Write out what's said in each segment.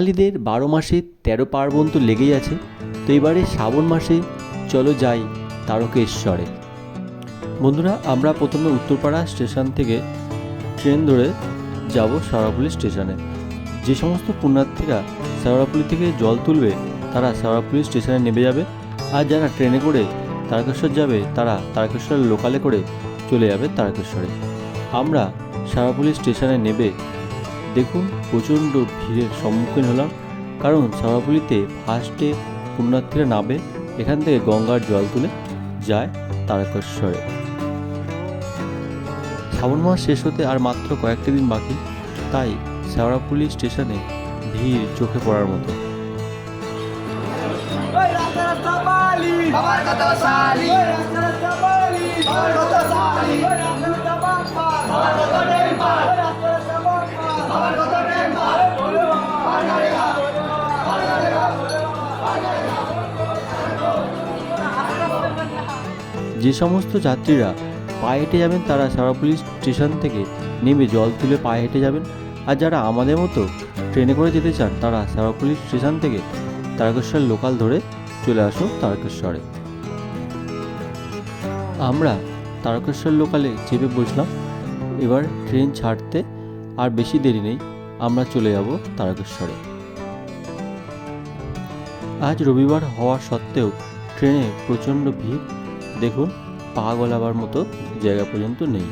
বাঙালিদের বারো মাসে তেরো পার্বণ তো লেগেই আছে, তো এবারে শ্রাবণ মাসে চলো যাই তারকেশ্বরে। বন্ধুরা, আমরা প্রথমে উত্তরপাড়া স্টেশন থেকে ট্রেন ধরে যাব শেওড়াপুলি স্টেশনে। যে সমস্ত পুণ্যার্থীরা শেওড়াপুলি থেকে জল তুলবে, তারা শেওড়াপুলি স্টেশনে নেমে যাবে। আর যারা ট্রেনে করে তারকেশ্বর যাবে, তারা তারকেশ্বর লোকালে করে চলে যাবে তারকেশ্বরে। আমরা শেওড়াপুলি স্টেশনে নেবে দেখুন প্রচণ্ড ভিড়ের সম্মুখীন হলাম কারণ সারাপুলিতে ফার্স্টে পুণ্যার্থীরা নামে এখান থেকে গঙ্গার জল তুলে যায় তারকেশ্বরে। শ্রাবণ মাস শেষ হতে আর মাত্র কয়েকটি দিন বাকি তাই শেওড়াপুলি স্টেশনে ভিড় চোখে পড়ার মতো। যে সমস্ত যাত্রীরা পায়ে হেঁটে যাবেন, তারা শেওড়াপুলি স্টেশন থেকে নেমে জল তুলে পায়ে হেঁটে যাবেন। আর যারা আমাদের মতো ট্রেনে করে যেতে চান, তারা শেওড়াপুলি স্টেশন থেকে তারকেশ্বর লোকাল ধরে চলে আসুন তারকেশ্বরে। আমরা তারকেশ্বর লোকালে চেপে বসলাম। এবার ট্রেন ছাড়তে আর বেশি দেরি নেই, আমরা চলে যাব তারকেশ্বরে। আজ রবিবার হওয়া সত্ত্বেও ট্রেনে প্রচণ্ড ভিড় দেখুন পা গলাবার মতো জায়গা পর্যন্ত নেই।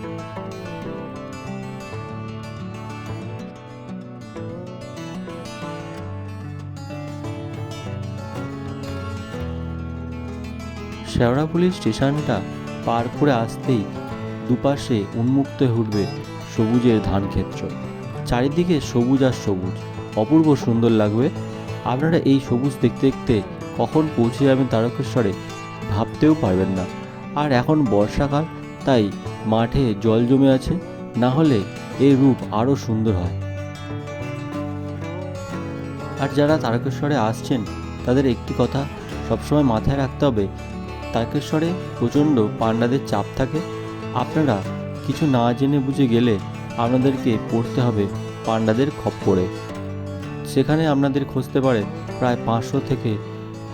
শেওড়াপুলি স্টেশনটা পার করে আসতেই দুপাশে উন্মুক্ত হয়ে উঠবে সবুজের ধান ক্ষেত্র। চারিদিকে সবুজ আর সবুজ, অপূর্ব সুন্দর লাগবে। আপনারা এই সবুজ দেখতে দেখতে কখন পৌঁছে যাবেন তারকেশ্বরে ভাবতেও পারবেন না। আর এখন বর্ষাকাল, তাই মাঠে জল জমে আছে, না হলে এর রূপ আরও সুন্দর হয়। আর যারা তারকেশ্বরে আসছেন, তাদের একটি কথা সবসময় মাথায় রাখতে হবে, তারকেশ্বরে প্রচণ্ড পাণ্ডাদের চাপ থাকে। আপনারা কিছু না জেনে বুঝে গেলে আপনাদেরকে পড়তে হবে পাণ্ডাদের খপ্পরে। সেখানে আপনাদের খুঁজতে পারে প্রায় পাঁচশো থেকে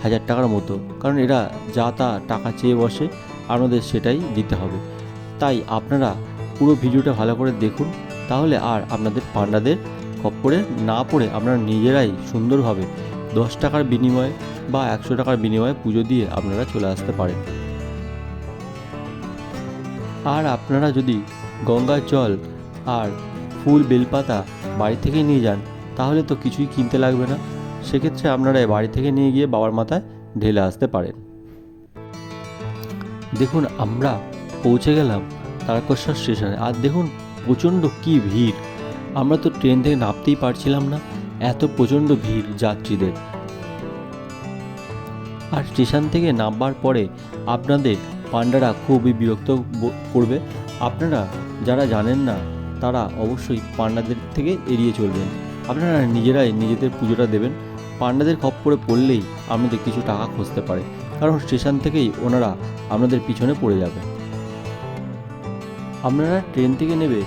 হাজার টাকার মতো। কারণ এরা যা তা টাকা চেয়ে বসে আপনাদের সেটাই দিতে হবে। তাই আপনারা পুরো ভিডিওটা ভালো করে দেখুন, তাহলে আর আপনাদের পান্ডাদের খপ্পরে না পড়ে আপনারা নিজেরাই সুন্দরভাবে দশ টাকার বিনিময়ে বা একশো টাকার বিনিময়ে পুজো দিয়ে আপনারা চলে আসতে পারেন। আর আপনারা যদি গঙ্গার জল আর ফুল বেলপাতা বাড়ি থেকে নিয়ে যান, তাহলে তো কিছুই কিনতে লাগবে না। সেক্ষেত্রে আপনারা বাড়ি থেকে নিয়ে গিয়ে বাবার মাথায় ঢেলে আসতে পারেন। দেখুন, আমরা পৌঁছে গেলাম তারকেশ্বর স্টেশনে। আর দেখুন, প্রচণ্ড কি ভিড়। আমরা তো ট্রেন থেকে নামতেই পারছিলাম না, এত প্রচণ্ড ভিড় যাত্রীদের। আর স্টেশন থেকে নামবার পরে আপনাদের পান্ডারা খুবই বিরক্ত করবে। আপনারা যারা জানেন না, তারা অবশ্যই পান্ডাদের থেকে এড়িয়ে চলবেন। আপনারা নিজেরাই নিজেদের পুজোটা দেবেন। পান্ডাদের খপ্পরে পড়লেই আপনাদের কিছু টাকা খুঁজতে পারে, কারণ স্টেশন থেকেই ওনারা আপনাদের পিছনে পড়ে যাবে। আপনারা ট্রেন থেকে নেবে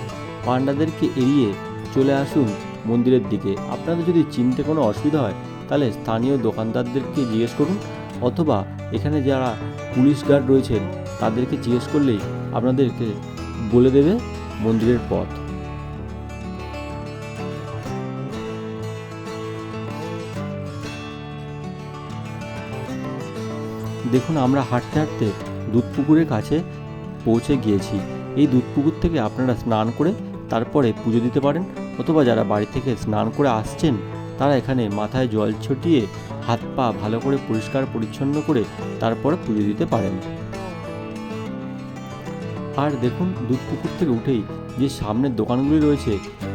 পান্ডাদেরকে এড়িয়ে চলে আসুন মন্দিরের দিকে। আপনাদের যদি চিনতে কোনো অসুবিধা হয়, তাহলে স্থানীয় দোকানদারদেরকে জিজ্ঞেস করুন, অথবা এখানে যারা পুলিশ গার্ড রয়েছেন, তাদেরকে জিজ্ঞেস করলেই আপনাদেরকে বলে দেবে মন্দিরের পথ। দেখুন, আমরা হাঁটতে হাঁটতে দুধ পুকুরের কাছে পৌঁছে গিয়েছি। এই দুধ পুকুর থেকে আপনারা স্নান করে তারপরে পুজো দিতে পারেন অথবা যারা বাড়ি থেকে স্নান করে আসছেন, তারা এখানে মাথায় জল ছটিয়ে হাত পা ভালো করে পরিষ্কার পরিচ্ছন্ন করে তারপরে পুজো দিতে পারেন। আর দেখুন দুধ পুকুর থেকে উঠেই যে সামনের দোকানগুলি রয়েছে,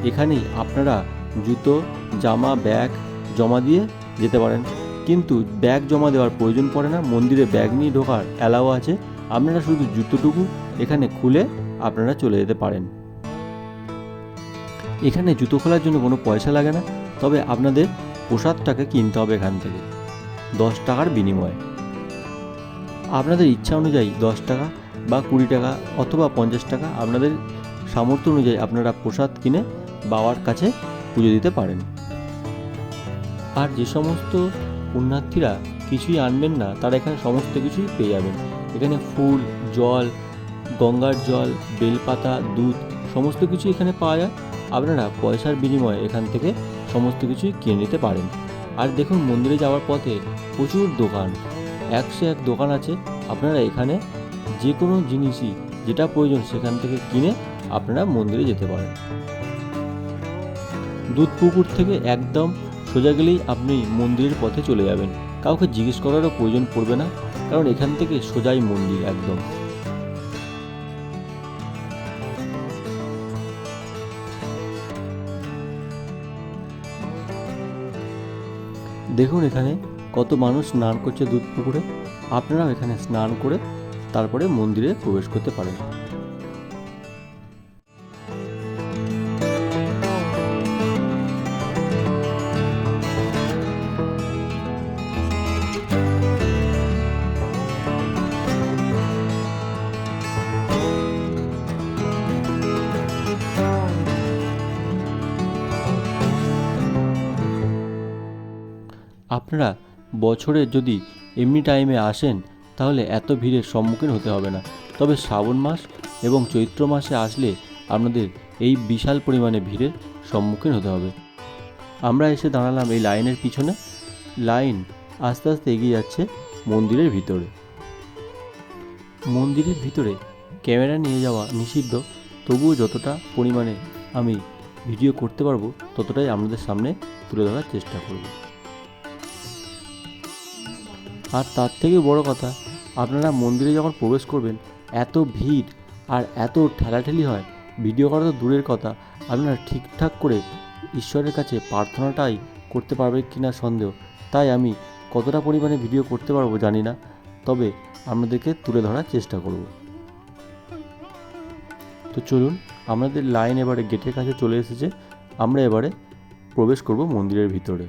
এখানেই আপনারা জুতো, জামা, ব্যাগ জমা দিয়ে যেতে পারেন। কিন্তু ব্যাগ জমা দেওয়ার প্রয়োজন পড়ে না, মন্দিরে ব্যাগ নিয়ে ঢোকার অ্যালাও আছে। আপনারা শুধু জুতোটুকু এখানে খুলে আপনারা চলে যেতে পারেন। এখানে জুতো খোলার জন্য কোনো পয়সা লাগে না, তবে আপনাদের প্রসাদটাকে কিনতে হবে এখান থেকে, দশ টাকার বিনিময়ে। আপনাদের ইচ্ছা অনুযায়ী দশ টাকা বা কুড়ি টাকা অথবা পঞ্চাশ টাকা আপনাদের সামর্থ্য অনুযায়ী আপনারা প্রসাদ কিনে বাবার কাছে পুজো দিতে পারেন। আর যে সমস্ত পুণ্যার্থীরা কিছুই আনবেন না, তারা এখানে সমস্ত কিছুই পেয়ে যাবেন। এখানে ফুল, জল, গঙ্গার জল, বেলপাতা, দুধ, সমস্ত কিছু এখানে পাওয়া যায়। আপনারা পয়সার বিনিময়ে এখান থেকে সমস্ত কিছুই কিনে নিতে পারেন। আর দেখুন, মন্দিরে যাওয়ার পথে প্রচুর দোকান। একশো এক দোকান আছে। আপনারা এখানে যে কোনো জিনিসই, যেটা প্রয়োজন সেখান থেকে কিনে আপনারা মন্দিরে যেতে পারেন। দুধ পুকুর থেকে একদম সোজা গেলেই আপনি মন্দিরের পথে চলে যাবেন। কাউকে জিজ্ঞেস করারও প্রয়োজন পড়বে না, কারণ এখান থেকে সোজাই মন্দির একদম। দেখুন এখানে কত মানুষ স্নান করছে দুধ পুকুরে। আপনারাও এখানে স্নান করে তারপরে মন্দিরে প্রবেশ করতে পারেন। আপনারা বছরে যদি এমনি টাইমে আসেন, তাহলে এত ভিড়ের সম্মুখীন হতে হবে না। তবে শ্রাবণ মাস এবং চৈত্র মাসে আসলে আপনাদের এই বিশাল পরিমাণে ভিড়ের সম্মুখীন হতে হবে। আমরা এসে দাঁড়ালাম এই লাইনের পিছনে। লাইন আস্তে আস্তে এগিয়ে যাচ্ছে মন্দিরের ভিতরে। মন্দিরের ভিতরে ক্যামেরা নিয়ে যাওয়া নিষিদ্ধ। তবুও যতটা পরিমাণে আমি ভিডিও করতে পারব, ততটাই আপনাদের সামনে তুলে ধরার চেষ্টা করব। আর তার থেকে বড় কথা, আপনারা মন্দিরে যখন প্রবেশ করবেন, এত ভিড় আর এত ঠেলাঠেলি হয়, ভিডিও করা তো দূরের কথা, আপনারা ঠিকঠাক করে ঈশ্বরের কাছে প্রার্থনাটাই করতে পারবে কি না সন্দেহ। তাই আমি কতটা পরিমাণে ভিডিও করতে পারব জানি না, তবে আপনাদেরকে তুলে ধরার চেষ্টা করব। তো চলুন, আমাদের লাইন এবারে গেটের কাছে চলে এসেছে, আমরা এবারে প্রবেশ করব মন্দিরের ভিতরে।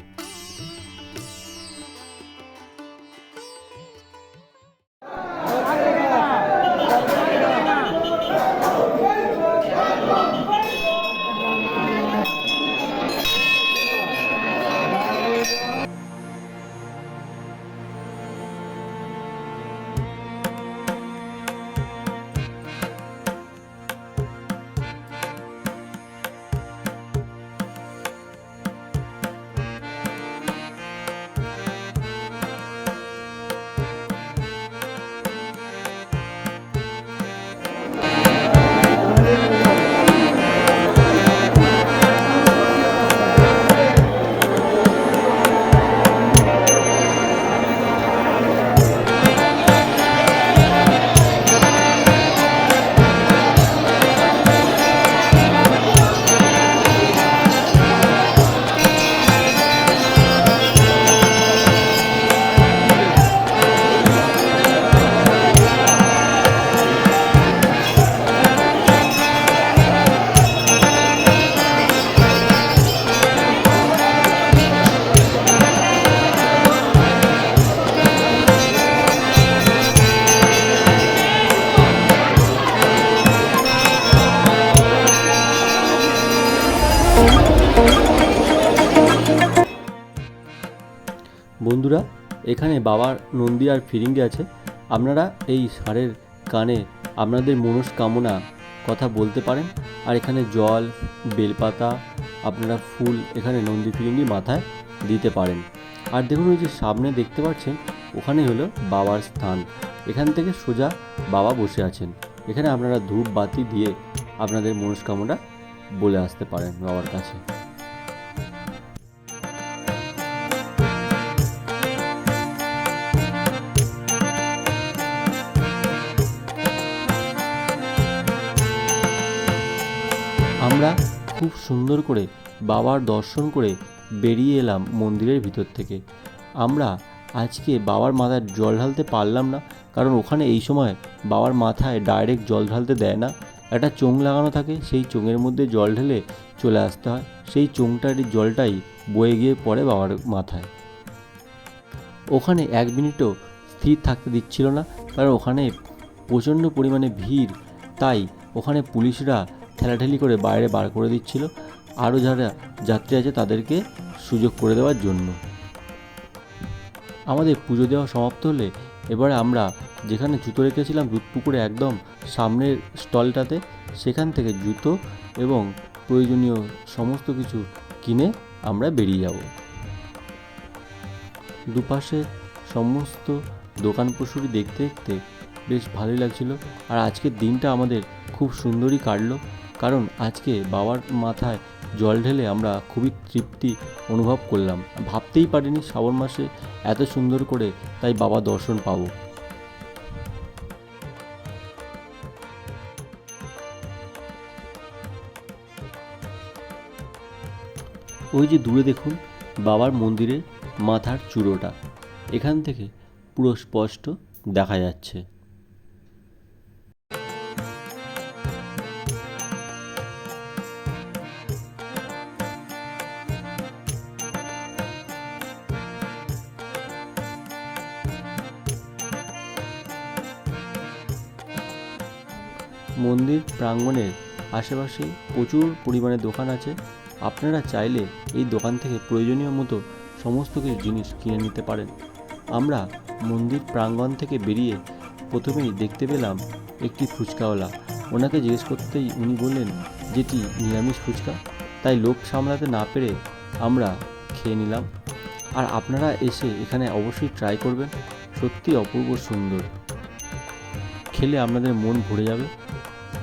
বন্ধুরা, এখানে বাবার নন্দী আর ফিরিঙ্গি আছে। আপনারা এই ষাঁড়ের কানে আপনাদের মনস্কামনা কথা বলতে পারেন। আর এখানে জল, বেলপাতা, আপনারা ফুল এখানে নন্দী ফিরিঙ্গি মাথায় দিতে পারেন। আর দেখুন ওই যে সামনে দেখতে পাচ্ছেন, ওখানে হলো বাবার স্থান। এখান থেকে সোজা বাবা বসে আছেন। এখানে আপনারা ধূপ বাতি দিয়ে আপনাদের মনস্কামনা বলে আসতে পারেন বাবার কাছে। আমরা খুব সুন্দর করে বাবার দর্শন করে বেরিয়ে এলাম মন্দিরের ভিতর থেকে। আমরা আজকে বাবার মাথায় জল ঢালতে পারলাম না, কারণ ওখানে এই সময় বাবার মাথায় ডাইরেক্ট জল ঢালতে দেয় না। একটা চোং লাগানো থাকে, সেই চোঙের মধ্যে জল ঢেলে চলে আসতে হয়। সেই চোংটার জলটাই বয়ে গিয়ে পড়ে বাবার মাথায়। ওখানে এক মিনিটও স্থির থাকতে দিচ্ছিল না, কারণ ওখানে প্রচণ্ড পরিমাণে ভিড়। তাই ওখানে পুলিশরা ঠেলাঠেলি করে বাইরে বার করে দিচ্ছিল আরও যারা যাত্রী আছে তাদেরকে সুযোগ করে দেওয়ার জন্য। আমাদের পুজো দেওয়া সমাপ্ত হলে এবারে আমরা যেখানে জুতো রেখেছিলাম দুধ পুকুরে একদম সামনের স্টলটাতে, সেখান থেকে জুতো এবং প্রয়োজনীয় সমস্ত কিছু কিনে আমরা বেরিয়ে যাব। দুপাশে সমস্ত দোকান পশুরি দেখতে দেখতে বেশ ভালোই লাগছিল। আর আজকের দিনটা আমাদের খুব সুন্দরই কাটলো। কারণ আজকে বাবার মাথায় জল ঢেলে আমরা খুবই তৃপ্তি অনুভব করলাম। ভাবতেই পারিনি শ্রাবণ মাসে এত সুন্দর করে তাই বাবা দর্শন পাবো। ওই যে দূরে দেখুন, বাবার মন্দিরের মাথার চূড়োটা। এখান থেকে পুরো স্পষ্ট দেখা যাচ্ছে। মন্দির, প্রাঙ্গণের আশেপাশে প্রচুর পরিমাণে দোকান আছে। আপনারা চাইলে এই দোকান থেকে প্রয়োজনীয় মতো সমস্ত কিছু জিনিস কিনে নিতে পারেন। আমরা মন্দির, প্রাঙ্গণ থেকে বেরিয়ে প্রথমেই দেখতে পেলাম একটি ফুচকাওয়ালা। ওনাকে জিজ্ঞেস করতেই উনি বললেন যেটি নিরামিষ ফুচকা? তাই লোক সামলাতে না পেরে আমরা খেয়ে নিলাম। আর আপনারা এসে এখানে অবশ্যই ট্রাই করবেন। সত্যি অপূর্ব সুন্দর। খেলে আপনাদের মন ভরে যাবে।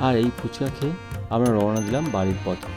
আর এই ফুচকা খেয়ে আমরা রওনা দিলাম বাড়ির পথে।